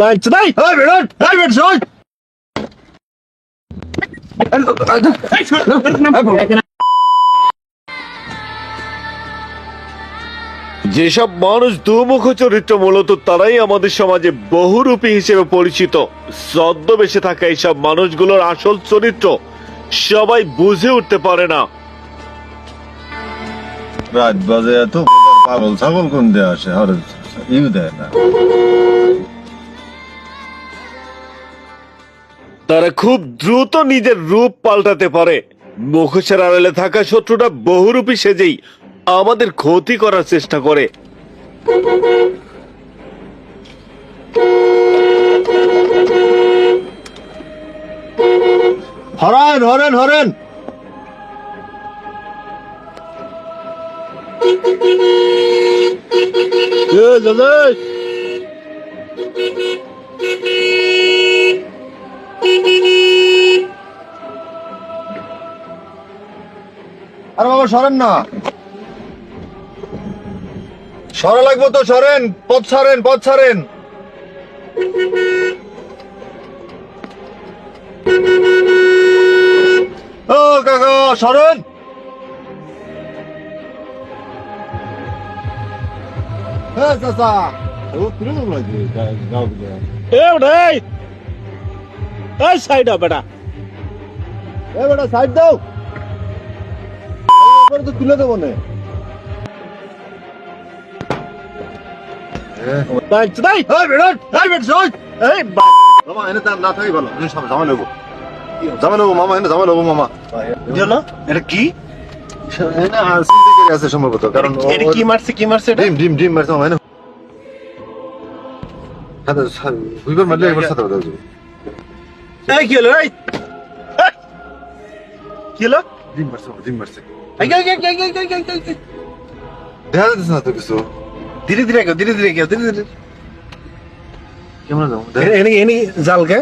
Tancıday! Hey Berat! Hey Berat şoy! যেসব মানুষ দুমুখ চরিত্র মূলত তারাই আমাদের সমাজে বহুরূপী হিসেবে পরিচিত ছদ্মবেশে থাকা এইসব মানুষগুলোর আসল চরিত্র সবাই বুঝে উঠতে পারে না রাত বাজে এত পাগল ছাগল কোন দিয়ে আসে আর ইউ দেয় না তারা খুব দ্রুত নিজের রূপ পাল্টাতে পারে। মুখোশের আড়ালে থাকা শত্রুটা বহুরূপী সেজেই আমাদের ক্ষতি করার চেষ্টা করে। হরেন হরেন হরেন। আরে বাবা সরেন না। সরা লাগবো তো সরেন। পথ ছাড়েন পথ ছাড়েন। ও কাকা সরেন। হ্যাঁ চাচা। ও কীরকম লাগে গাও এ বেটা এই। এই সাইড বেটা। এ বেটা সাইড দাও। তারপরে তো তুলে দেবো না। সম্ভবত কারণ কি মারছে কি মারছে ডিম ডিম ডিম মারছে মামা কি হলো? কি হলো? ডিম মারছে ডিম মারছে দেখা যাচ্ছে না তো কিছু ধীরে ধীরে গেও ধীরে ধীরে গেও ধীরে ধীরে কেমন যাব এনে এনে জাল কে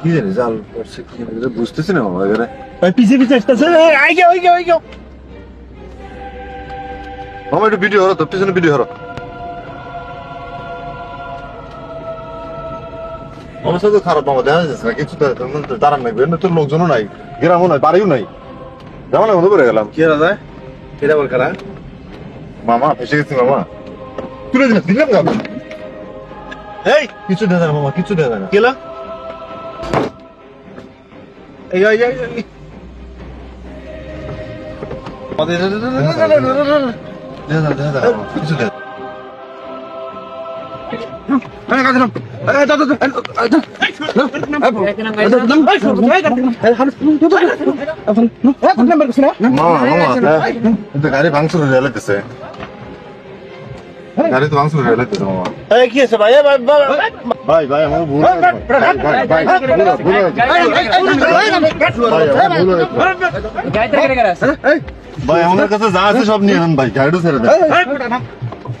কি জানি জাল করছে কি বুঝতেছি না বাবা এখানে পিছিয়ে পিছিয়ে আসতেছে আই গেও আই গেও আই গেও মামা একটু ভিডিও হরো তো পিছনে ভিডিও হরো অবস্থা তো খারাপ মামা দেখা যাচ্ছে না কিছু দাঁড়ান নাই তো লোকজনও নাই গ্রামও নাই বাড়িও নাই জামানা বন্ধ করে গেলাম কি দাদা এটা আবার কারা মামা ফেসে গেছি মামা তুলে দিলাম দিলাম না এই কিছু দেয় না মামা কিছু দেয় না গেলা এই এই এই কিছু দেয় গাড়ি ভাঙচুর হয়ে লাগতেছে গাড়ি তো ভাঙচুর হয়ে লাগতেছে মামা কি আছে ভাই ভাই, আমার ভুল আমার কাছে যা আছে সব নিয়ে নেন ভাই গাড়িটা ছেড়ে দেন।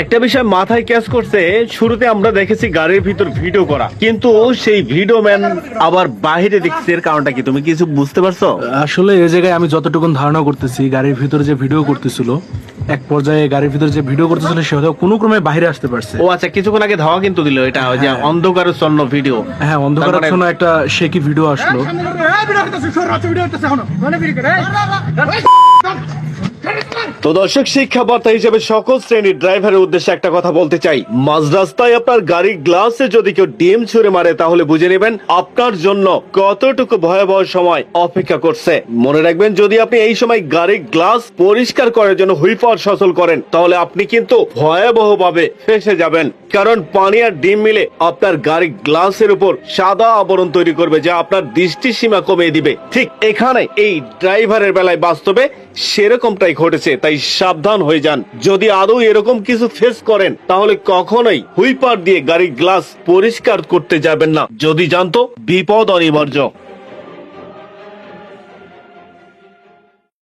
একটা বিষয় মাথায় ক্যাচ করছে শুরুতে আমরা দেখেছি গাড়ির ভিতর ভিডিও করা। কিন্তু সেই ভিডিও ম্যান আবার বাহিরে দেখছে এর কারণটা কি? তুমি কিছু বুঝতে পারছ? আসলে এই জায়গায় আমি যতটুকু ধারণা করতেছি গাড়ির ভিতরে যে ভিডিও করতেছিল এক পর্যায়ে গাড়ির ভিতরে যে ভিডিও করতেছিল সে হয়তো কোনো ক্রমে বাইরে আসতে পারছে। ও আচ্ছা কিছুক্ষণ আগে ধাওয়া কিন্তু দিল এটা ওই যে অন্ধকারের জন্য ভিডিও। হ্যাঁ অন্ধকারের জন্য একটা শেকি ভিডিও আসলো। তো দর্শক শিক্ষা বার্তা হিসেবে সকল শ্রেণির ড্রাইভারের উদ্দেশ্যে একটা কথা বলতে চাই। মাঝ রাস্তায় আপনার গাড়ির গ্লাসে যদি কেউ ডিম ছুঁড়ে মারে, তাহলে বুঝে নেবেন আপনার জন্য কতটুকু ভয়াবহ সময় অপেক্ষা করছে। মনে রাখবেন, যদি আপনি এই সময় গাড়ির গ্লাস পরিষ্কার করার জন্য হুইপার সচল করেন, তাহলে আপনি কিন্তু ভয়াবহ ভাবে ফেসে যাবেন। কারণ পানি আর ডিম মিলে আপনার গাড়ির গ্লাসের উপর সাদা আবরণ তৈরি করবে, যা আপনার দৃষ্টি সীমা কমিয়ে দিবে। ঠিক এখানে এই ড্রাইভারের বেলায় বাস্তবে সেরকমটাই ঘটেছে, তাই সাবধান হয়ে যান। যদি আদৌ এরকম কিছু ফেস করেন, তাহলে কখনোই হুইপার দিয়ে গাড়ির গ্লাস পরিষ্কার করতে যাবেন না। যদি জানতো, বিপদ অনিবার্য।